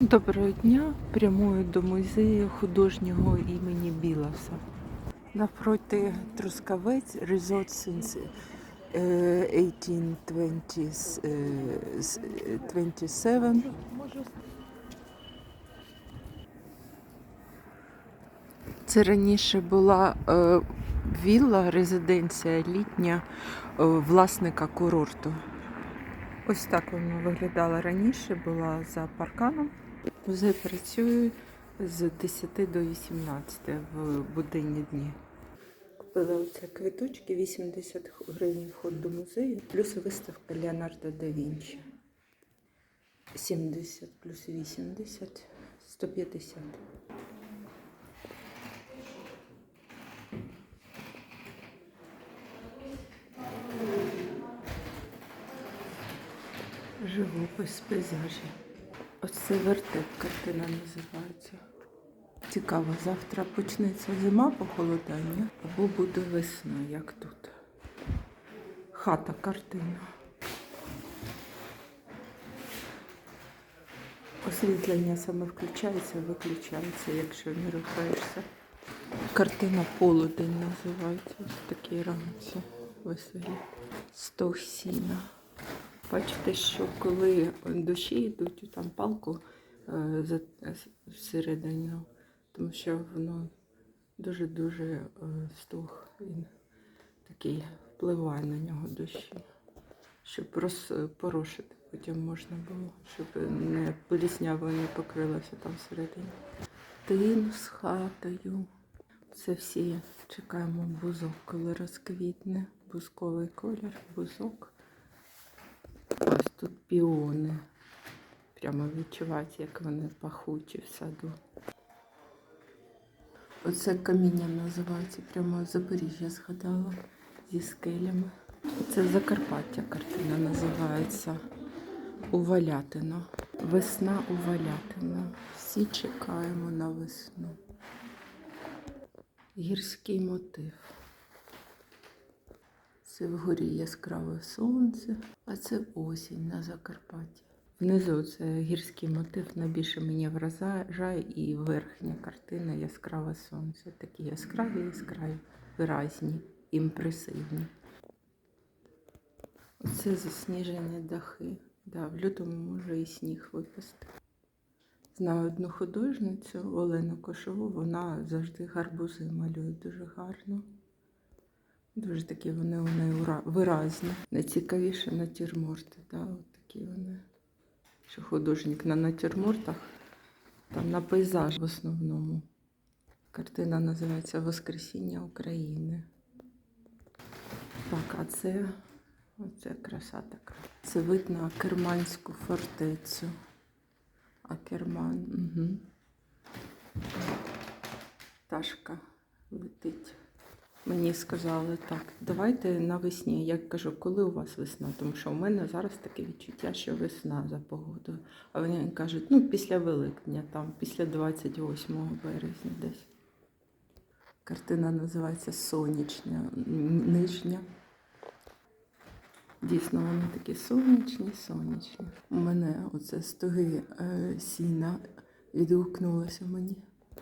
Доброго дня. Прямую до музею художнього імені Біласа. Навпроти Трускавець Resort since е, 1827. Це раніше була е, вілла, резиденція літня е, власника курорту. Ось так воно виглядало раніше, була за парканом. Музей працює з 10 до 18 в буденні дні. Купила оце квиточки, 80 гривень вход до музею, плюс виставка Леонардо да Вінчі. 70 плюс 80, 150. Живопис, пейзажі. Оце вертеп картина називається. Цікаво, завтра почнеться зима похолодання або буде весна, як тут. Хата картина. Освітлення саме включається, виключається, якщо не рухаєшся. Картина Полудень називається. Ось такі рамці веселі. Стог сіна. Бачите, що коли дощі йдуть, там палку е, е, всередину, тому що воно дуже-дуже е, стух, він такий впливає на нього дощі, щоб розпорошити потім можна було, щоб не пліснявою не покрилося там всередині. Тин з хатою. Це всі чекаємо бузок, коли розквітне. Бузковий колір, бузок. Ось тут піони. Прямо відчувати, як вони пахучі в саду. Оце каміння називається, прямо Запоріжжя згадала зі скелями. Це Закарпаття картина називається Увалятино. Весна Увалятино. Всі чекаємо на весну. Гірський мотив. Це вгорі яскраве сонце, а це осінь на Закарпатті. Внизу це гірський мотив найбільше мені вражає і верхня картина яскраве сонце. Такі яскраві, яскраві, виразні, імпресивні. Оце засніжені дахи. Да, в лютому може і сніг випасти. Знаю одну художницю Олену Кошову, вона завжди гарбузи малює дуже гарно. Дуже такі вони у неї виразні. Найцікавіше натюрморти, да, от такі вони. Що художник на натюрмортах, там на пейзаж в основному. Картина називається Воскресіння України. Так, а це оце краса така. Це вид на Керманську фортецю. А Керман. Угу. Пташка летить. Мені сказали, так, давайте навесні. Я кажу, коли у вас весна? Тому що у мене зараз таке відчуття, що весна за погодою. А вони кажуть, ну, після Великдня, там, після 28 березня десь. Картина називається Сонячна н- нижня. Дійсно, вони такі сонячні, сонячні. У мене оце стоги е, сіна відгукнулося мені.